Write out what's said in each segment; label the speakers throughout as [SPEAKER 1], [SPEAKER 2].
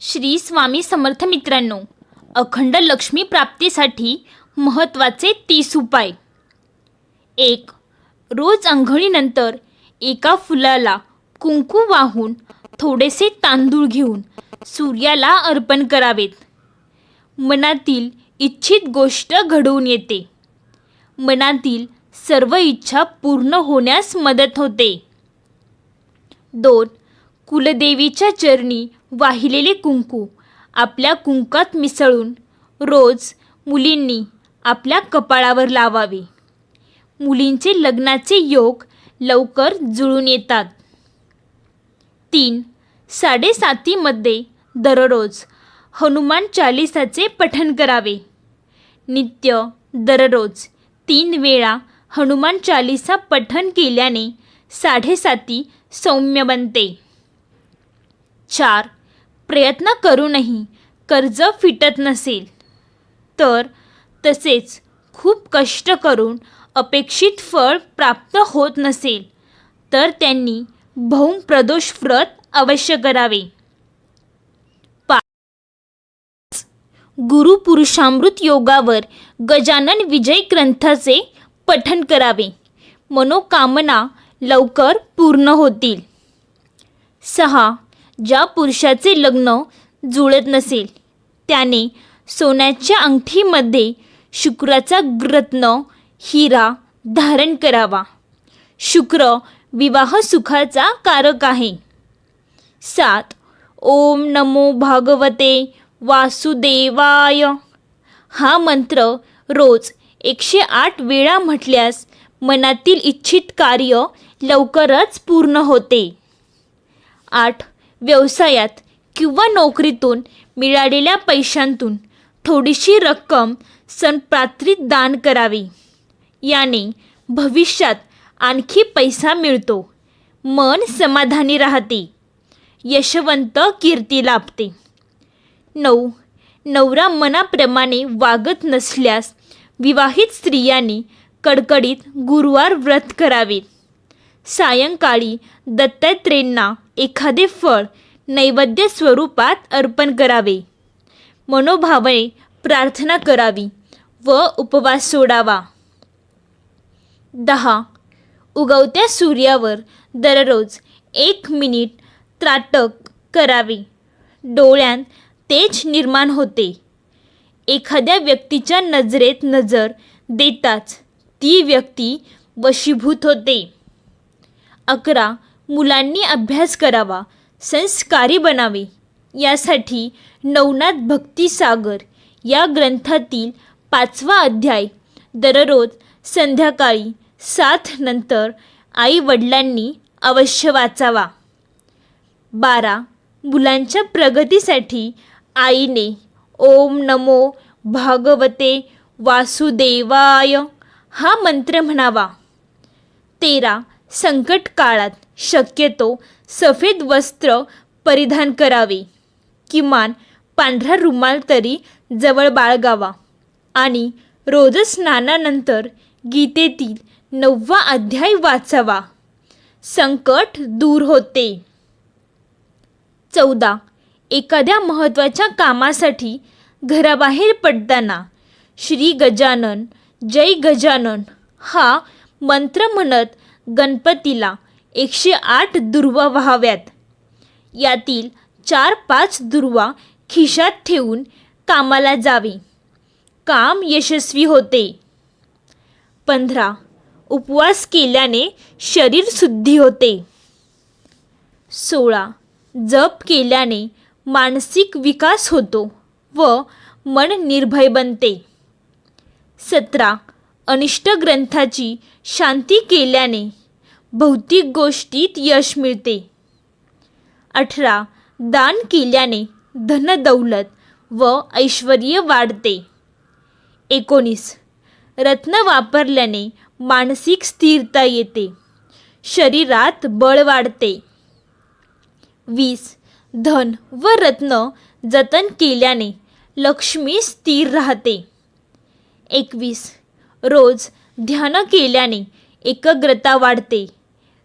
[SPEAKER 1] श्री स्वामी समर्थ मित्रांनो अखंड लक्ष्मी प्राप्तीसाठी महत्त्वाचे तीस उपाय. एक रोज आंघोळीनंतर एका फुलाला कुंकू वाहून थोडेसे तांदूळ घेऊन सूर्याला अर्पण करावेत. मनातील इच्छित गोष्ट घडवून येते. मनातील सर्व इच्छा पूर्ण होण्यास मदत होते. दोन कुलदेवीच्या चरणी वाहिलेले कुंकू आपल्या कुंकात मिसळून रोज मुलींनी आपल्या कपाळावर लावावे. मुलींचे लग्नाचे योग लवकर जुळून येतात. तीन साडेसातीमध्ये दररोज हनुमान चालिसाचे पठण करावे. नित्य दररोज तीन वेळा हनुमान चालिसा पठण केल्याने साडेसाती सौम्य बनते. चार प्रयत्न करूनही कर्ज फिटत नसेल तर तसेच खूप कष्ट करून अपेक्षित फळ प्राप्त होत नसेल तर त्यांनी भौम प्रदोष व्रत अवश्य करावे. पाच. गुरुपुरुषामृत योगावर गजानन विजय ग्रंथाचे पठण करावे. मनोकामना लवकर पूर्ण होतील. सहा. ज्या पुरुषाचे लग्न जुळत नसेल त्याने सोन्याच्या अंगठीमध्ये शुक्राचा रत्न हिरा धारण करावा. शुक्र विवाह सुखाचा कारक आहे. सात ओम नमो भागवते वासुदेवाय. हा मंत्र रोज एकशे आठ वेळा म्हटल्यास मनातील इच्छित कार्य लवकरच पूर्ण होते. आठ व्यवसायात किंवा नोकरीतून मिळालेल्या पैशांतून थोडीशी रक्कम सणपात्रीत दान करावी. याने भविष्यात आणखी पैसा मिळतो. मन समाधानी राहते. यशवंत कीर्ती लाभते. नऊ. नवरा मनाप्रमाणे वागत नसल्यास विवाहित स्त्रियांनी कडकडीत गुरुवार व्रत करावेत सायंकाळी दत्तात्रेयांना एखादे फळ नैवेद्य स्वरूपात अर्पण करावे. मनोभावे प्रार्थना करावी व उपवास सोडावा. दहा. उगवत्या सूर्यावर दररोज एक मिनिट त्राटक करावे. डोळ्यांत तेज निर्माण होते. एखाद्या व्यक्तीच्या नजरेत नजर देताच ती व्यक्ती वशीभूत होते. अकरा मुलांनी अभ्यास करावा संस्कारी बनावे. यासाठी नवनाथ भक्तिसागर या ग्रंथातील पाचवा अध्याय दररोज संध्याकाळी सात नंतर आई वडिलांनी अवश्य वाचावा. बारा मुलांच्या प्रगतीसाठी आईने ओम नमो भागवते वासुदेवाय हा मंत्र म्हणावा. तेरा संकट काळात शक्यतो सफेद वस्त्र परिधान करावे. किमान पांढरा रुमाल तरी जवळ बाळगावा. आणि रोज स्नानानंतर गीतेतील नववा अध्याय वाचावा. संकट दूर होते. चौदा. एखाद्या महत्त्वाच्या कामासाठी घराबाहेर पडताना श्री गजानन जय गजानन हा मंत्र म्हणत गणपतीला एकशे आठ दुर्वा व्हाव्यात. यातील चार पाच दुर्वा खिशात ठेवून कामाला जावे. काम यशस्वी होते. पंधरा. उपवास केल्याने शरीर शुद्धी होते. सोळा. जप केल्याने मानसिक विकास होतो व मन निर्भय बनते. सतरा. अनिष्ट ग्रंथाची शांती केल्याने भौतिक गोष्टीत यश मिळते. अठरा. दान केल्याने धनदौलत व ऐश्वर वाढते. एकोणीस. रत्न वापरल्याने मानसिक स्थिरता येते. शरीरात बळ वाढते. वीस. धन व रत्न जतन केल्याने लक्ष्मी स्थिर राहते. एकवीस. रोज ध्यान केल्याने एकाग्रता वाढते.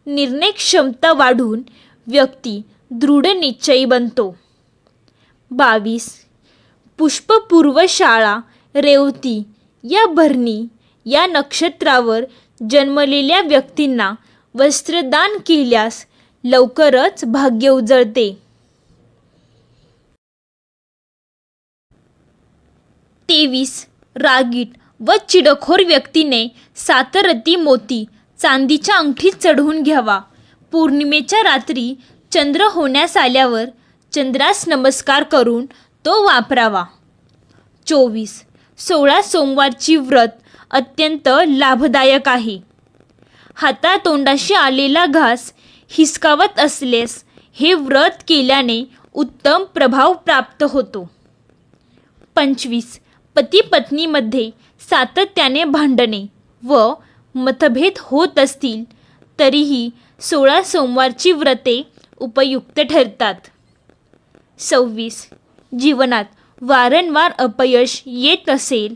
[SPEAKER 1] निर्णय क्षमता वाढून व्यक्ती दृढ निश्चयी बनतो. बावीस. पुष्पपूर्व शाळा रेवती या भरणी या नक्षत्रावर जन्मलेल्या व्यक्तींना वस्त्रदान केल्यास लवकरच भाग्य उजळते. तेवीस. रागीट व चिडखोर व्यक्तीने सातरती मोती चांदीच्या अंगठीत चढवून घ्यावा. पौर्णिमेच्या रात्री चंद्र होण्यास आल्यावर चंद्रास नमस्कार करून तो वापरावा. चोवीस. सोळा सोमवारची व्रत अत्यंत लाभदायक आहे. हातातोंडाशी आलेला घास हिसकावत असल्यास हे व्रत केल्याने उत्तम प्रभाव प्राप्त होतो. पंचवीस. पती पत्नीमध्ये सातत्याने भांडणे व मतभेद होत असतील तरीही सोळा सोमवारची व्रते उपयुक्त ठरतात. सव्वीस. जीवनात वारंवार अपयश येत असेल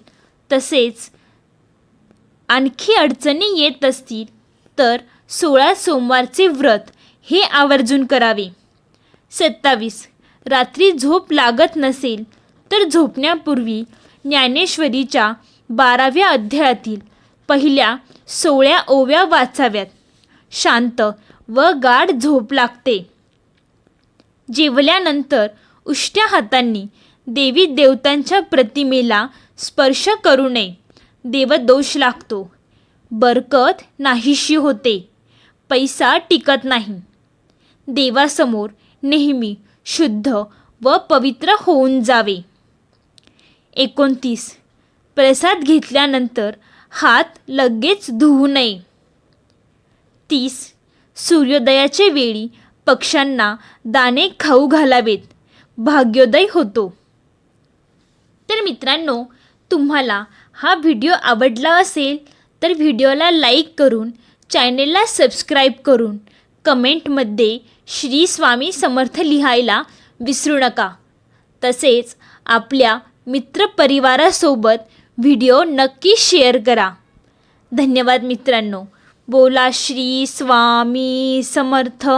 [SPEAKER 1] तसेच आणखी अडचणी येत असतील तर सोळा सोमवारचे व्रत हे आवर्जून करावे. सत्तावीस. रात्री झोप लागत नसेल तर झोपण्यापूर्वी ज्ञानेश्वरीच्या बाराव्या अध्यायातील पहिल्या सोळ्या ओव्या वाचाव्यात. शांत व गाढ झोप लागते. जेवल्यानंतर उष्ट्या हातांनी देवी देवतांच्या प्रतिमेला स्पर्श करू नये. देवदोष लागतो. बरकत नाहीशी होते. पैसा टिकत नाही. देवासमोर नेहमी शुद्ध व पवित्र होऊन जावे. एकोणतीस प्रसाद घेतल्यानंतर हात लगेच धुवू नये. तीस सूर्योदयाच्या वेळी पक्ष्यांना दाणे खाऊ घालावेत. भाग्योदय होतो. तर मित्रांनो तुम्हाला हा व्हिडिओ आवडला असेल तर व्हिडिओला लाईक करून चॅनेलला सबस्क्राईब करून कमेंटमध्ये श्री स्वामी समर्थ लिहायला विसरू नका. तसेच आपल्या मित्रपरिवारासोबत व्हिडिओ नक्की शेअर करा. धन्यवाद मित्रांनो. बोला श्री स्वामी समर्थ.